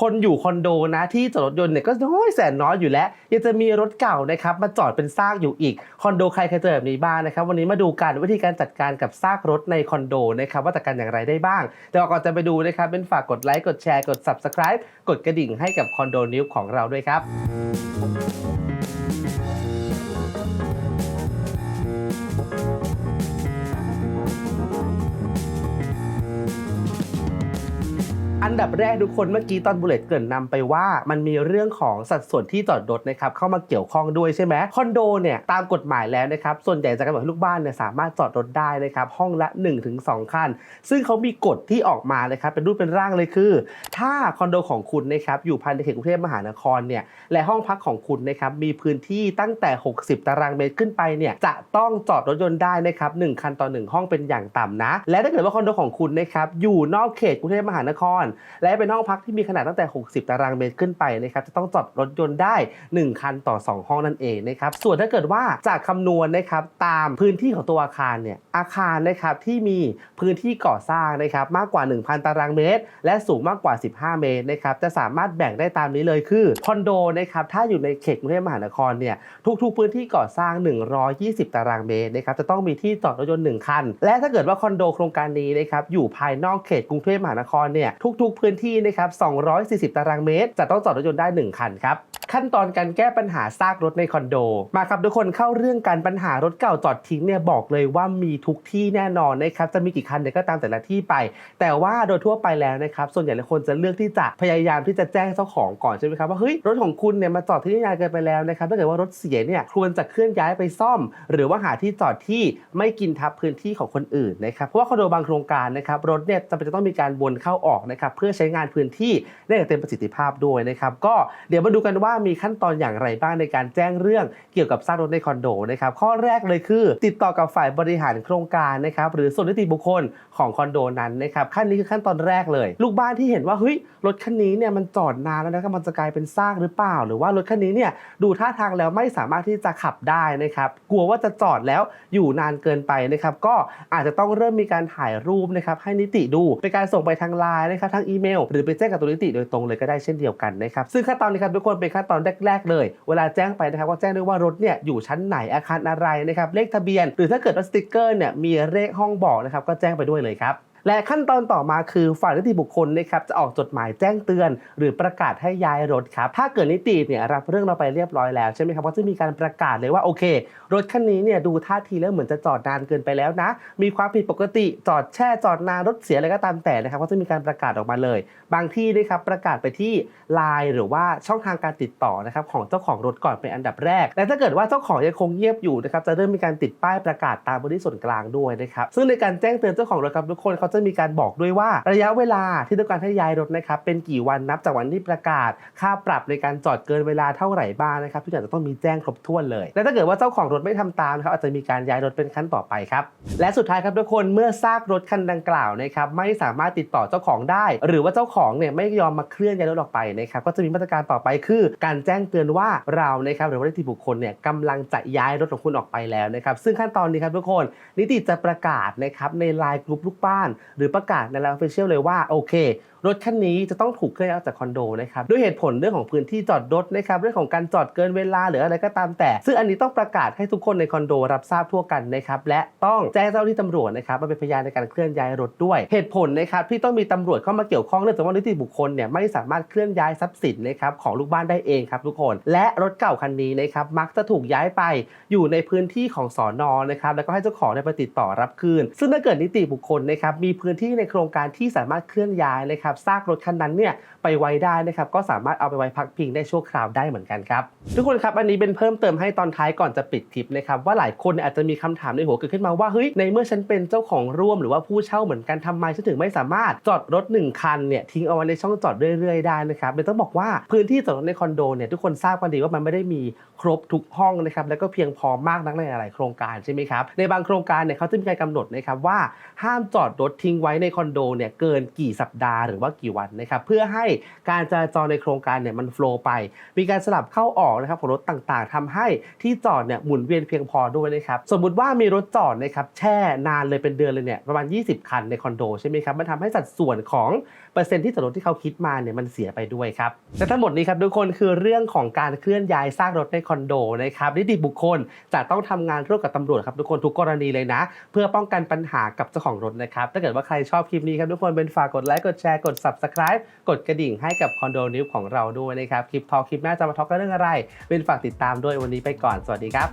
คนอยู่คอนโดนะที่จอดรถยนต์เนี่ยก็น้อยแสนน้อยอยู่แล้ว ยังจะมีรถเก่านะครับมาจอดเป็นซากอยู่อีกคอนโดใครเคยเจอแบบนี้บ้างนะครับ วันนี้มาดูกันวิธีการจัดการกับซากรถในคอนโดนะครับว่าจัดการอย่างไรได้บ้าง แต่ก่อนจะไปดูนะครับเป็นฝากกดไลค์กดแชร์กด subscribe กดกระดิ่งให้กับคอนโดนิวของเราด้วยครับ ดับแรกทุกคนเมื่อกี้ตอนบุลเลตเกริ่นนำไปว่ามันมีเรื่องของสัดส่วนที่จอดรถนะครับเข้ามาเกี่ยวข้องด้วยใช่ไหมคอนโดเนี่ยตามกฎหมายแล้วนะครับส่วนใหญ่จะกำหนดให้ลูกบ้านเนี่ยสามารถจอดรถได้นะครับห้องละ 1-2 คัน ซึ่งเขามีกฎที่ออกมานะครับเป็นรูปเป็นร่างเลยคือ ถ้าคอนโดของคุณนะครับอยู่ภายในเขตกรุงเทพมหานครเนี่ยและห้องพักของคุณนะครับมีพื้นที่ตั้งแต่ 60 ตารางเมตรขึ้นไปเนี่ยจะต้องจอดรถยนต์ได้นะครับหนึ่งคันต่อหนึ่งห้องเป็นอย่างต่ำนะ และถ้าเกิดว่าคอนโดของคุณนะครับอยู่นอกเขตกรุงเทพมหานครและเป็นห้องพักที่มีขนาดตั้งแต่ 60 ตารางเมตรขึ้นไปนะครับจะต้องจอดรถยนต์ได้ 1 คันต่อ 2 ห้องนั่นเองนะครับส่วนถ้าเกิดว่าจากคำนวณนะครับตามพื้นที่ของตัวอาคารเนี่ยอาคารนะครับที่มีพื้นที่ก่อสร้างนะครับมากกว่า 1,000 ตารางเมตร และสูงมากกว่า 15 เมตรนะครับจะสามารถแบ่งได้ตามนี้เลยคือคอนโดนะครับถ้าอยู่ในเขตกรุงเทพมหานครเนี่ยทุกๆ พื้นที่ก่อสร้าง 120 ตารางเมตรนะครับจะต้องมีที่จอดรถยนต์1คัน และถ้าเกิดว่าคอนโดโครงการนี้นะครับอยู่ภายนอกเขตกรุงเทพมหานครเนี่ยทุกๆพื้นที่นะครับ 240 ตารางเมตร จะต้องจอดรถยนต์ได้ 1 คันครับ ขั้นตอนการแก้ปัญหาซากรถในคอนโด มาครับทุกคนเข้าเรื่องการปัญหารถเก่าจอดทิ้งเนี่ยบอกเลยว่ามีทุกที่แน่นอนนะครับ จะมีกี่คันเนี่ยก็ตามแต่ละที่ไป แต่ว่าโดยทั่วไปแล้วนะครับส่วนใหญ่แล้วคนจะเลือกที่จะพยายามที่จะแจ้งเจ้าของก่อนใช่ไหมครับว่าเฮ้ยรถของคุณเนี่ยมาจอดที่นี่นานเกินไปแล้วนะครับถ้าเกิดว่ารถเสียเนี่ยควรจะเคลื่อนย้ายไปซ่อม หรือว่าหาที่จอดที่ไม่กินทับพื้นที่ของคนอื่นนะครับเพราะว่าคอนโดบางโครงการนะครับรถเนี่ยจำเป็นจะต้องมีการวนเข้าออกนะครับเพื่อื่อใช้งานพื้นที่ได้อย่างเต็มประสิทธิภาพด้วยนะครับก็เดี๋ยวมาดูกันว่ามีขั้นตอนอย่างไรบ้างในการแจ้งเรื่องเกี่ยวกับซากรถในคอนโดนะครับข้อแรกเลยคือ ติดต่อกับฝ่ายบริหารโครงการนะครับหรือส่วนนิติบุคคลของคอนโดนั้นนะครับขั้นนี้คือขั้นตอนแรกเลย ลูกบ้านที่เห็นว่าเฮ้ยรถคันนี้เนี่ยมันจอดนานแล้วนะครับมันจะกลายเป็นซากหรือเปล่า หรือว่ารถคันนี้เนี่ยดูท่าทางแล้วไม่สามารถที่จะขับได้นะครับกลัวว่าจะจอดแล้วอยู่นานเกินไปนะครับก็อาจจะต้องเริ่มมีการถ่ายรูปนะครับให้นิติดูเป็นการส่งไปทางไลน์นะครับทางอีเมล หรือไปแจ้งกับตัวนิติโดยตรงเลยก็ได้เช่นเดียวกันนะครับซึ่งขั้นตอนนี้ครับทุกคนเป็นขั้นตอนแรกๆเลย เวลาแจ้งไปนะครับก็แจ้งด้วยว่ารถเนี่ยอยู่ชั้นไหนอาคารอะไรนะครับเลขทะเบียน หรือถ้าเกิดว่าสติกเกอร์เนี่ยมีเลขห้องบอกนะครับก็แจ้งไปด้วยเลยครับ และขั้นตอนต่อมาคือฝ่ายนิติบุคคลนะครับจะออกจดหมายแจ้งเตือน หรือประกาศให้ย้ายรถครับถ้าเกิดนิติเนี่ยรับเรื่องเราไปเรียบร้อยแล้วใช่ไหมครับก็จะมีการประกาศเลยว่าโอเค รถคันนี้เนี่ยดูท่าทีแล้วเหมือนจะจอดนานเกินไปแล้วนะ มีความผิดปกติจอดแช่จอดนานรถเสียอะไรก็ตามแต่นะครับก็จะมีการประกาศออกมาเลย บางที่นะครับประกาศไปที่ไลน์หรือว่าช่องทางการติดต่อนะครับของเจ้าของรถก่อนเป็นอันดับแรกและถ้าเกิดว่าเจ้าของยังคงเงียบอยู่นะครับจะเริ่มมีการติดป้ายประกาศตามพื้นที่ส่วนกลางด้วยนะครับซึ่งในการแจ้งเตือนเจ้าของรถครับทุกคนเขาจะจะมีการบอกด้วยว่าระยะเวลาที่ต้องการให้ย้ายรถนะครับเป็นกี่วันนับจากวันที่ประกาศ ค่าปรับในการจอดเกินเวลาเท่าไหร่บ้างนะครับทุกอย่างจะต้องมีแจ้งครบถ้วนเลย และถ้าเกิดว่าเจ้าของรถไม่ทำตามนะครับอาจจะมีการย้ายรถเป็นขั้นต่อไปครับและสุดท้ายครับทุกคนเมื่อซากรถคันดังกล่าวนะครับไม่สามารถติดต่อเจ้าของได้ หรือว่าเจ้าของเนี่ยไม่ยอมมาเคลื่อนย้ายรถออกไปนะครับก็จะมีมาตรการต่อไปคือ การแจ้งเตือนว่าเรานะครับหรือว่านิติบุคคลเนี่ยกำลังจะย้ายรถของคุณออกไปแล้วนะครับซึ่งขั้นตอนนี้ครับทุกคนนิติจะประกาศนะครับในไลน์กลุ่มลูกบ้านหรือประกาศในไลน์ออฟฟิเชียลเลยว่าโอเค รถคันนี้จะต้องถูกเคลื่อนย้ายออกจากคอนโดนะครับด้วยเหตุผลเรื่องของพื้นที่จอดรถนะครับเรื่องของการจอดเกินเวลาหรืออะไรก็ตามแต่ ซึ่งอันนี้ต้องประกาศให้ทุกคนในคอนโดรับทราบทั่วกันนะครับและต้องแจ้งเจ้าหน้าที่ตำรวจนะครับมาเป็นพยานในการเคลื่อนย้ายรถด้วย เหตุผลนะครับที่ต้องมีตำรวจเข้ามาเกี่ยวข้องเนื่องจากว่านิติบุคคลเนี่ยไม่สามารถเคลื่อนย้ายทรัพย์สินนะครับของลูกบ้านได้เองครับทุกคน และรถเก่าคันนี้นะครับมักจะถูกย้ายไปอยู่ในพื้นที่ของสอนอนะครับแล้วก็ให้เจ้าของเนี่ยไปติดต่อรับคืน ซึ่งถ้าเกิดนิติบุคคลนะครับมีพื้นที่ในโครงการที่สามารถเคลื่อนย้ายนะครับซากรถคันนั้นเนี่ยไปไว้ได้นะครับก็สามารถเอาไปไว้พักพิงได้ชั่วคราวได้เหมือนกันครับทุกคนครับอันนี้เป็นเพิ่มเติมให้ตอนท้ายก่อนจะปิดคลิปนะครับว่าหลายคนอาจจะมีคำถามในหัวเกิดขึ้นมาว่าเฮ้ยในเมื่อฉันเป็นเจ้าของร่วมหรือว่าผู้เช่าเหมือนกันทำไมฉันถึงไม่สามารถจอดรถหนึ่งคันเนี่ยทิ้งเอาไว้ในช่องจอดเรื่อยๆได้นะครับเบนต้องบอกว่าพื้นที่จอดรถในคอนโดเนี่ยทุกคนทราบกันดีว่ามันไม่ได้มีครบทุกห้องนะครับแล้วก็เพียงพอมากนักในหลายโครงการใช่ไหมครับในบางโครงการเนี่ยเขาจะมีการกำหนดนะครับว่าห้ามจอดรถทิ้งไว้ในคอนโดเนี่ยเกินกี่สัปดาห์หรือว่าว่ากี่วันนะครับเพื่อให้การจราจรในโครงการเนี่ยมันโฟล์ไป มีการสลับเข้าออกนะครับของรถต่างๆทำให้ที่จอดเนี่ยหมุนเวียนเพียงพอด้วยนะครับสมมุติว่ามีรถจอดนะครับแช่นานเลยเป็นเดือนเลยเนี่ยประมาณ 20 คันในคอนโดใช่ไหมครับมันทำให้สัดส่วนของเปอร์เซ็นต์ที่จอดรถที่เขาคิดมาเนี่ยมันเสียไปด้วยครับและทั้งหมดนี้ครับทุกคนคือเรื่องของการเคลื่อนย้ายซากรถในคอนโดนะครับนิติบุคคลจะต้องทำงานร่วมกับตำรวจครับทุกคนทุกกรณีเลยนะ เพื่อป้องกันปัญหากับเจ้าของรถนะครับถ้าเกิดว่าใครชอบคลิปนี้ครับทุกคนเป็นฝากกดไลค์กดแชร์กด subscribe กดกระดิ่งให้กับคอนโดนิวของเราด้วยนะครับ คลิปทอคลิปหน้าจะมาทอกันเรื่องอะไรเป็นฝากติดตามด้วยวันนี้ไปก่อน สวัสดีครับ